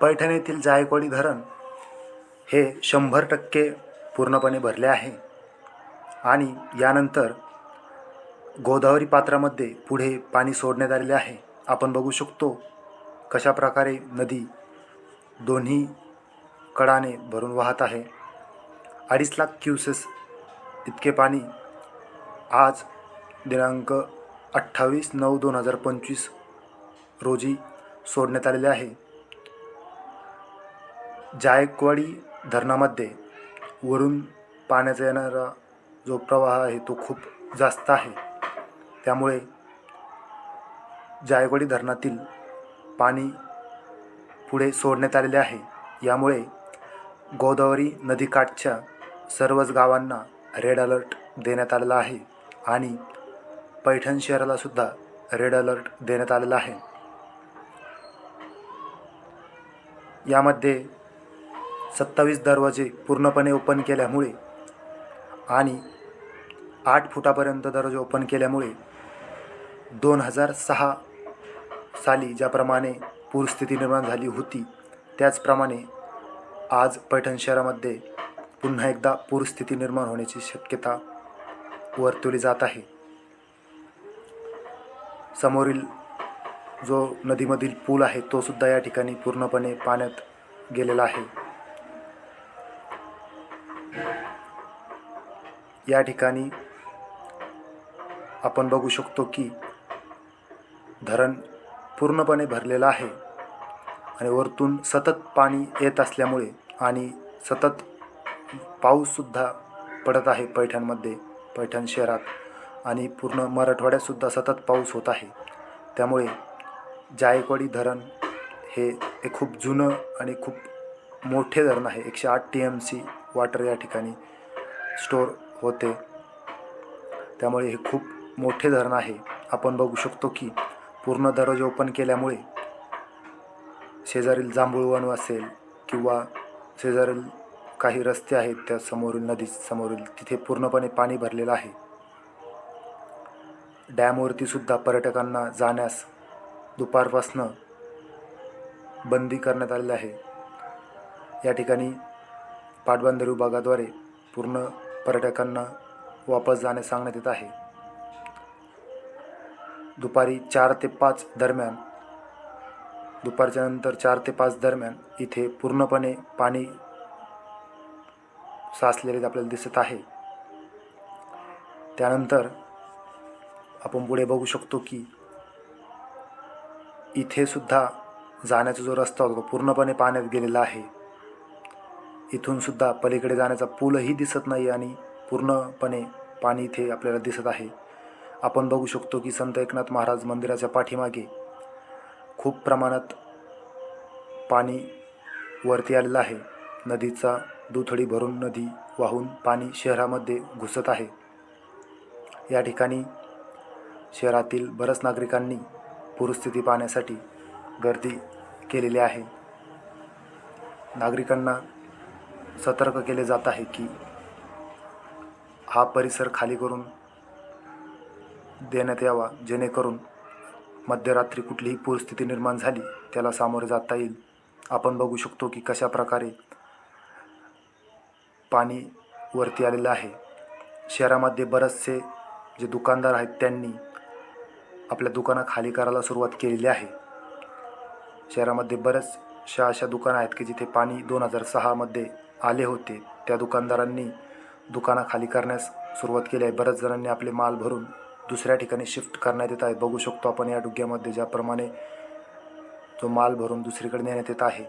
पैठण येथील जायकवाडी धरण हे शंभर टक्के पूर्णपणे भरले आहे. आणि यानंतर गोदावरी पात्रामध्ये पुढे पाणी सोडण्यात आलेले आहे. आपण बघू शकतो कशा प्रकारे नदी दोन्ही कडाने भरून वाहत आहे. अडीच लाख क्युसेस इतके पाणी आज दिनांक अठ्ठावीस नऊ दोन हजार पंचवीस रोजी सोडण्यात आलेले आहे. जायकवाडी धरणामध्ये वरून पाण्याचा येणारा जो प्रवाह आहे तो खूप जास्त आहे. त्यामुळे जायकवाडी धरणातील पाणी पुढे सोडण्यात आलेले आहे. यामुळे गोदावरी नदीकाठच्या सर्वच गावांना रेड अलर्ट देण्यात आलेला आहे आणि पैठण शहरालासुद्धा रेड अलर्ट देण्यात आलेला आहे. यामध्ये सत्तावीस दरवाजे पूर्णपणे ओपन केल्यामुळे आणि आठ फुटापर्यंत दरवाजे ओपन केल्यामुळे दोन हजार सहा साली ज्याप्रमाणे पूरस्थिती निर्माण झाली होती त्याचप्रमाणे आज पैठण शहरामध्ये पुन्हा एकदा पूरस्थिती निर्माण होण्याची शक्यता वर्तवली जात आहे. समोरील जो नदीमधील पूल आहे तो सुद्धा या ठिकाणी पूर्णपणे पाण्यात गेलेला आहे. या ठिकाणी आपण बघू शकतो की धरण पूर्णपणे भरलेलं आहे आणि वरतून सतत पाणी येत असल्यामुळे आणि सतत पाऊससुद्धा पडत आहे पैठणमध्ये पैठण शहरात आणि पूर्ण मराठवाड्यातसुद्धा सतत पाऊस होत आहे. त्यामुळे जायकवाडी धरण हे एक खूप जुनं आणि खूप मोठे धरण आहे. एकशे आठ टी एम सी वॉटर या ठिकाणी स्टोर होते. त्यामुळे हे खूप मोठे धरण आहे. आपण बघू शकतो की पूर्ण दरवाजे ओपन केल्यामुळे शेजारील जांभूळवन असेल किंवा शेजारील काही रस्ते आहेत त्या समोरील नदी समोरील तिथे पूर्णपणे पाणी भरलेलं आहे. डॅमवरती सुद्धा पर्यटकांना जाण्यास दुपारपासनं बंदी करण्यात आलेली आहे. या ठिकाणी पाटबंधारे विभागाद्वारे पूर्ण पर्यटकांना वापस जाण्यास सांगण्यात येत आहे. दुपारी चार ते पाच दरम्यान दुपारच्या नंतर चार ते पाच दरम्यान इथे पूर्णपणे पाणी साचलेले आपल्याला दिसत आहे. त्यानंतर आपण पुढे बघू शकतो की इथे सुद्धा जाण्याचा जो रस्ता होता तो पूर्णपणे पाण्यात गेलेला आहे. इथून सुद्धा पलीकडे जाण्याचा पूलही दिसत नाही आणि पूर्णपणे पाणी इथे आपल्याला दिसत आहे. आपण बघू शकतो की संत एकनाथ महाराज मंदिराच्या पाठीमागे खूप प्रमाणात पाणी वरती आलेलं आहे. नदीचा दुथडी भरून नदी वाहून पाणी शहरामध्ये घुसत आहे. या ठिकाणी शहरातील बऱ्याच नागरिकांनी पूरस्थिती पाहण्यासाठी गर्दी केलेली आहे. नागरिकांना सतर्क केले जात आहे की हा परिसर खाली करून देण्यात यावा जेणेकरून मध्यरात्री कुठलीही पूरस्थिती निर्माण झाली त्याला सामोरे जाता येईल. आपण बघू शकतो की कशा प्रकारे पाणी वरती आलेलं आहे. शहरामध्ये बरेचसे जे दुकानदार आहेत त्यांनी आपल्या दुकानं खाली करायला सुरुवात केलेली आहे. शहरामध्ये बरेचशा अशा दुकानं आहेत की जिथे पाणी दोन हजार सहामध्ये आले होते. त्या दुकानदारांनी दुकानाखाली करण्यास सुरुवात केली आहे. बऱ्याच जणांनी आपले माल भरून दुसऱ्या ठिकाणी शिफ्ट करण्यात येत आहे. बघू शकतो आपण या डुग्यामध्ये ज्याप्रमाणे जो माल भरून दुसरीकडे नेण्यात येत आहे.